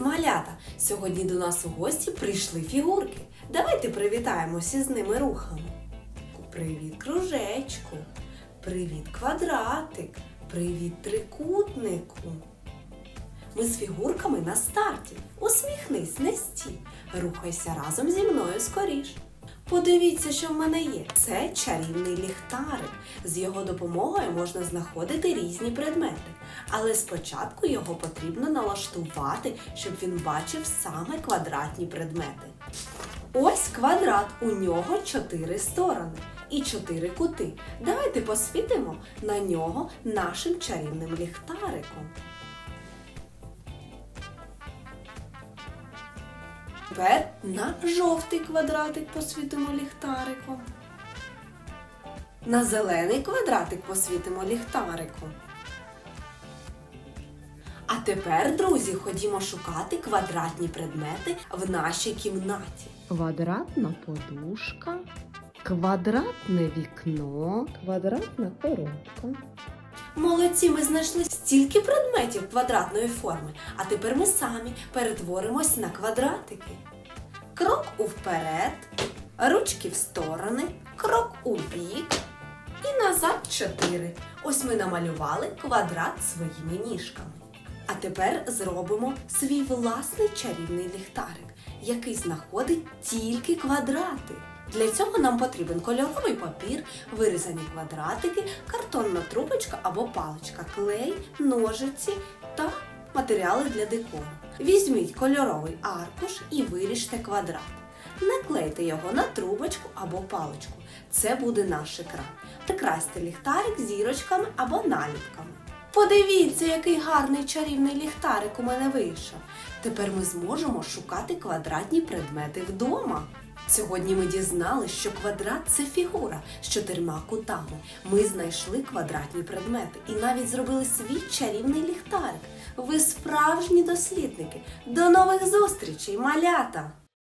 малята! Сьогодні до нас у гості прийшли фігурки. Давайте привітаємося з ними рухами. Привіт, кружечку. Привіт, квадратик. Привіт, трикутнику. Ми з фігурками на старті. Усміхнись, не стій. Рухайся разом зі мною скоріш. Подивіться, що в мене є. Це чарівний ліхтарик. З його допомогою можна знаходити різні предмети. Але спочатку його потрібно налаштувати, щоб він бачив саме квадратні предмети. Ось квадрат, у нього чотири сторони і чотири кути. Давайте посвітимо на нього нашим чарівним ліхтариком. Тепер на жовтий квадратик посвітимо ліхтариком. На зелений квадратик посвітимо ліхтариком. А тепер, друзі, ходімо шукати квадратні предмети в нашій кімнаті. Квадратна подушка, квадратне вікно, квадратна коробка. Молодці, ми знайшли стільки предметів квадратної форми, а тепер ми самі перетворимось на квадратики. Крок уперед, ручки в сторони, крок у бік і назад чотири. Ось ми намалювали квадрат своїми ніжками. А тепер зробимо свій власний чарівний ліхтарик, який знаходить тільки квадрати. Для цього нам потрібен кольоровий папір, вирізані квадратики, картонна трубочка або паличка, клей, ножиці та матеріали для декору. Візьміть кольоровий аркуш і виріжте квадрат. Наклейте його на трубочку або паличку. Це буде наш екран. Прикрасьте ліхтарик зірочками або наліпками. Подивіться, який гарний чарівний ліхтарик у мене вийшов. Тепер ми зможемо шукати квадратні предмети вдома. Сьогодні ми дізналися, що квадрат це фігура з чотирма кутами. Ми знайшли квадратні предмети і навіть зробили свій чарівний ліхтарик. Ви справжні дослідники. До нових зустрічей, малята!